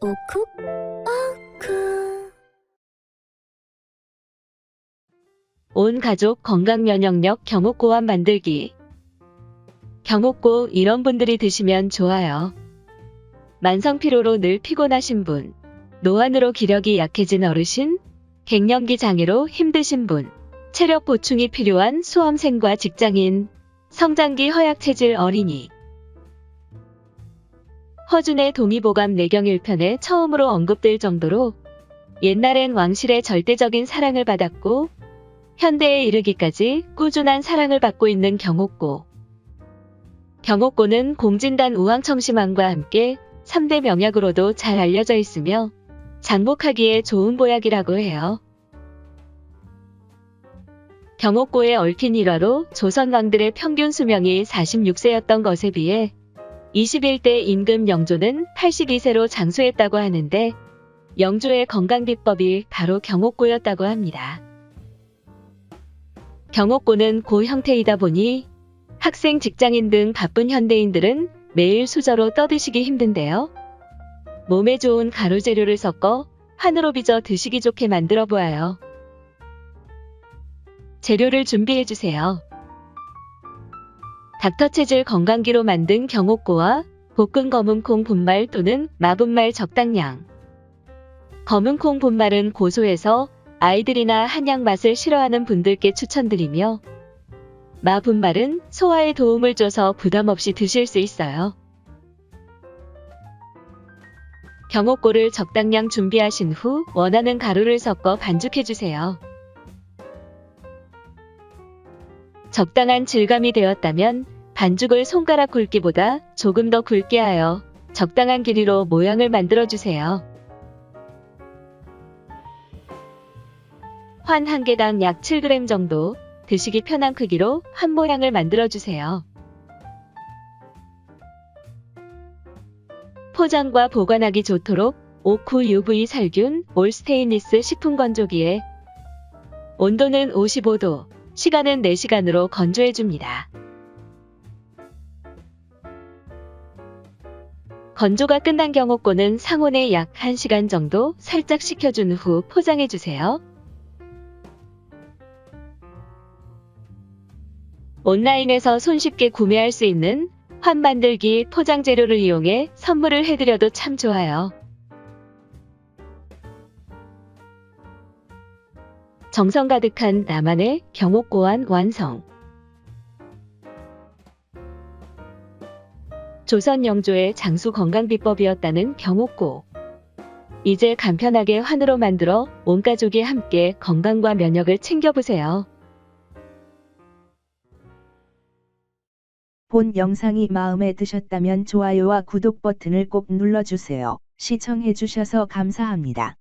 오쿡 오쿡 온 가족 건강 면역력 경옥고환 만들기. 경옥고 이런 분들이 드시면 좋아요. 만성 피로로 늘 피곤하신 분, 노안으로 기력이 약해진 어르신, 갱년기 장애로 힘드신 분, 체력 보충이 필요한 수험생과 직장인, 성장기 허약 체질 어린이. 허준의 동의보감 내경 1편에 처음으로 언급될 정도로 옛날엔 왕실의 절대적인 사랑을 받았고 현대에 이르기까지 꾸준한 사랑을 받고 있는 경옥고. 경옥고는 공진단 우황청심환과 함께 3대 명약으로도 잘 알려져 있으며 장복하기에 좋은 보약이라고 해요. 경옥고의 얽힌 일화로 조선 왕들의 평균 수명이 46세였던 것에 비해 21대 임금 영조는 82세로 장수했다고 하는데 영조의 건강 비법이 바로 경옥고였다고 합니다. 경옥고는 고 형태이다 보니 학생, 직장인 등 바쁜 현대인들은 매일 수저로 떠드시기 힘든데요. 몸에 좋은 가루 재료를 섞어 한으로 빚어 드시기 좋게 만들어 보아요. 재료를 준비해 주세요. 닥터 체질 건강기로 만든 경옥고와 볶은 검은콩 분말 또는 마분말 적당량. 검은콩 분말은 고소해서 아이들이나 한약 맛을 싫어하는 분들께 추천드리며 마분말은 소화에 도움을 줘서 부담 없이 드실 수 있어요. 경옥고를 적당량 준비하신 후 원하는 가루를 섞어 반죽해주세요. 적당한 질감이 되었다면 반죽을 손가락 굵기보다 조금 더 굵게 하여 적당한 길이로 모양을 만들어 주세요. 환 한 개당 약 7g 정도 드시기 편한 크기로 한 모양을 만들어 주세요. 포장과 보관하기 좋도록 오쿠 UV 살균 올 스테인리스 식품 건조기에 온도는 55도, 시간은 4시간으로 건조해 줍니다. 건조가 끝난 경옥고는 상온에 약 1시간 정도 살짝 식혀준 후 포장해주세요. 온라인에서 손쉽게 구매할 수 있는 환 만들기 포장 재료를 이용해 선물을 해드려도 참 좋아요. 정성 가득한 나만의 경옥고환 완성. 조선 영조의 장수 건강 비법이었다는 경옥고. 이제 간편하게 환으로 만들어 온 가족이 함께 건강과 면역을 챙겨보세요. 본 영상이 마음에 드셨다면 좋아요와 구독 버튼을 꼭 눌러주세요. 시청해주셔서 감사합니다.